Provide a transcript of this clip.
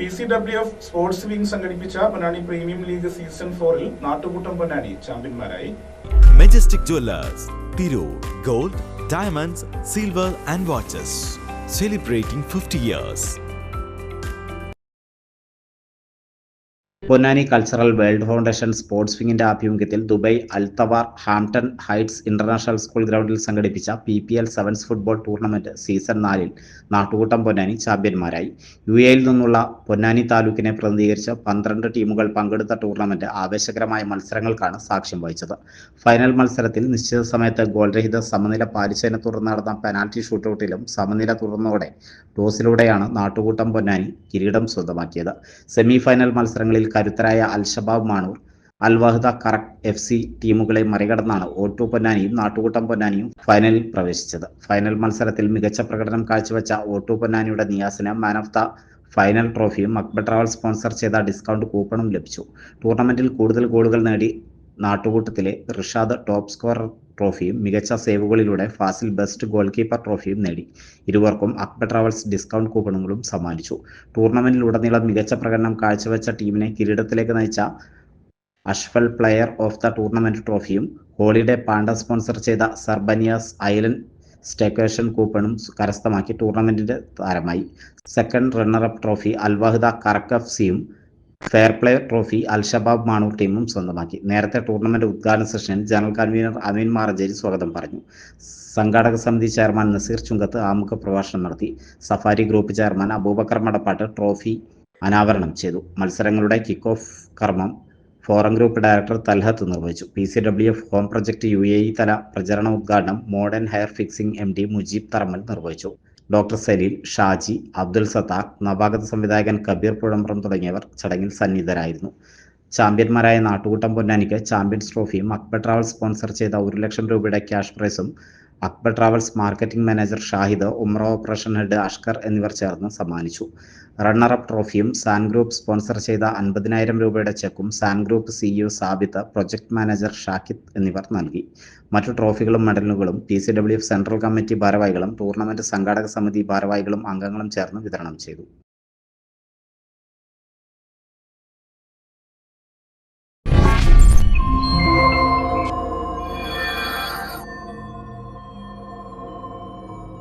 P C W F sports wing സംഘടിപ്പിച്ച Ponnani premium league season ഫോറിൽ നാട്ടുകൂട്ടം പൊന്നാനി ചാമ്പ്യന്മാരായി Majestic Jewelers, Pirur, Gold, Diamonds, Silver and Watches. Celebrating 50 years. Ponnani cultural world foundation sports വിങ്ങിന്റെ ആഭിമുഖ്യത്തിൽ Dubai Al Twar Hampton Heights International School ഗ്രൗണ്ടിൽ സംഘടിപ്പിച്ച P P L sevens football tournament season നാലിൽ നാട്ടുകൂട്ടം Ponnani ചാമ്പ്യന്മാരായി U എയിൽ നിന്നുള്ള പൊന്നാനി താലൂക്കിനെ പ്രതിനിധീകരിച്ച് പന്ത്രണ്ട് ടീമുകൾ പങ്കെടുത്ത ടൂർണമെന്റ് ആവേശകരമായ മത്സരങ്ങൾക്കാണ് സാക്ഷ്യം വഹിച്ചത്. ഫൈനൽ മത്സരത്തിൽ നിശ്ചിത സമയത്ത് ഗോൾരഹിത സമനില പാലിച്ചതിനെ തുടർന്ന് നടന്ന പെനാൽറ്റി ഷൂട്ടൌട്ടിലും സമനില തുടർന്നതോടെ ടോസിലൂടെയാണ് നാട്ടുകൂട്ടം പൊന്നാനി കിരീടം സ്വന്തമാക്കിയത്. സെമി ഫൈനൽ മത്സരങ്ങളിൽ കരുത്തരായ Al Shabab Manur Al Wahda correct F C ടീമുകളെ മറികടന്നാണ് ഓട്ടു പൊന്നാനിയും നാട്ടുകൂട്ടം പൊന്നാനിയും ഫൈനലിൽ പ്രവേശിച്ചത്. ഫൈനൽ മത്സരത്തിൽ മികച്ച പ്രകടനം കാഴ്ചവെച്ച ഓട്ടു പൊന്നാനിയുടെ നിയാസിന് മാൻ ഓഫ് ദ ഫൈനൽ ട്രോഫിയും അക്ബർ ട്രാവൽ സ്പോൺസർ ചെയ്ത ഡിസ്കൗണ്ട് കൂപ്പണും ലഭിച്ചു. ടൂർണമെന്റിൽ കൂടുതൽ ഗോളുകൾ നേടി നാട്ടുകൂട്ടത്തിലെ റിഷാദ് ടോപ്പ് സ്കോറർ ട്രോഫിയും മികച്ച സേവുകളിലൂടെ ഫാസിൽ ബെസ്റ്റ് ഗോൾ കീപ്പർ ട്രോഫിയും നേടി. ഇരുവർക്കും അക്ബർ ട്രാവൽസ് ഡിസ്കൗണ്ട് കൂപ്പണുകളും സമ്മാനിച്ചു. ടൂർണമെന്റിലുടനീളം മികച്ച പ്രകടനം കാഴ്ചവെച്ച ടീമിനെ കിരീടത്തിലേക്ക് നയിച്ച Ashfal player of the tournament ട്രോഫിയും holiday Panda sponsor ചെയ്ത Sir Bani Yas island staycation കൂപ്പണും കരസ്ഥമാക്കി ടൂർണമെന്റിന്റെ താരമായി. Second runner-up trophy Al Wahida കറക്കഫ് F സിയും fair play trophy Al Shabab Manur ടീമും സ്വന്തമാക്കി. നേരത്തെ ടൂർണമെന്റ് ഉദ്ഘാടന സെഷനിൽ ജനറൽ കൺവീനർ അമീൻ മാറഞ്ചേരി സ്വാഗതം പറഞ്ഞു. സംഘാടക സമിതി ചെയർമാൻ നസീർ ചുങ്കത്ത് ആമുഖ പ്രഭാഷണം നടത്തി. Safari group chairman Abubakar Madappat trophy അനാവരണം ചെയ്തു. മത്സരങ്ങളുടെ കിക്ക് ഓഫ് കർമ്മം ഫോറം ഗ്രൂപ്പ് ഡയറക്ടർ തൽഹത്ത് നിർവഹിച്ചു. P C W F home project U A E തല പ്രചരണ ഉദ്ഘാടനം modern hair fixing M D Mujeeb Tharamal നിർവഹിച്ചു. ഡോക്ടർ സലീൽ ഷാജി അബ്ദുൽ സത്താർ നവാഗത സംവിധായകൻ കബീർ പുഴമ്പ്രം തുടങ്ങിയവർ ചടങ്ങിൽ സന്നിഹിതരായിരുന്നു. ചാമ്പ്യന്മാരായ നാട്ടുകൂട്ടം പൊന്നാനിക്ക് ചാമ്പ്യൻസ് ട്രോഫിയും അക്ബർ ട്രാവൽസ് സ്പോൺസർ ചെയ്ത ഒരു ലക്ഷം രൂപയുടെ ക്യാഷ് പ്രൈസും Akbar travels marketing manager Shahid Umrah operation head Ashkar എന്നിവർ ചേർന്ന് സമ്മാനിച്ചു. റണ്ണറപ്പ് ട്രോഫിയും സാൻ ഗ്രൂപ്പ് സ്പോൺസർ ചെയ്ത അൻപതിനായിരം രൂപയുടെ ചെക്കും San group CEO Sabith project manager Shakid എന്നിവർ നൽകി. മറ്റു ട്രോഫികളും മെഡലുകളും P C W central committee ഭാരവാഹികളും ടൂർണമെന്റ് സംഘാടക സമിതി ഭാരവാഹികളും അംഗങ്ങളും ചേർന്ന് വിതരണം ചെയ്തു.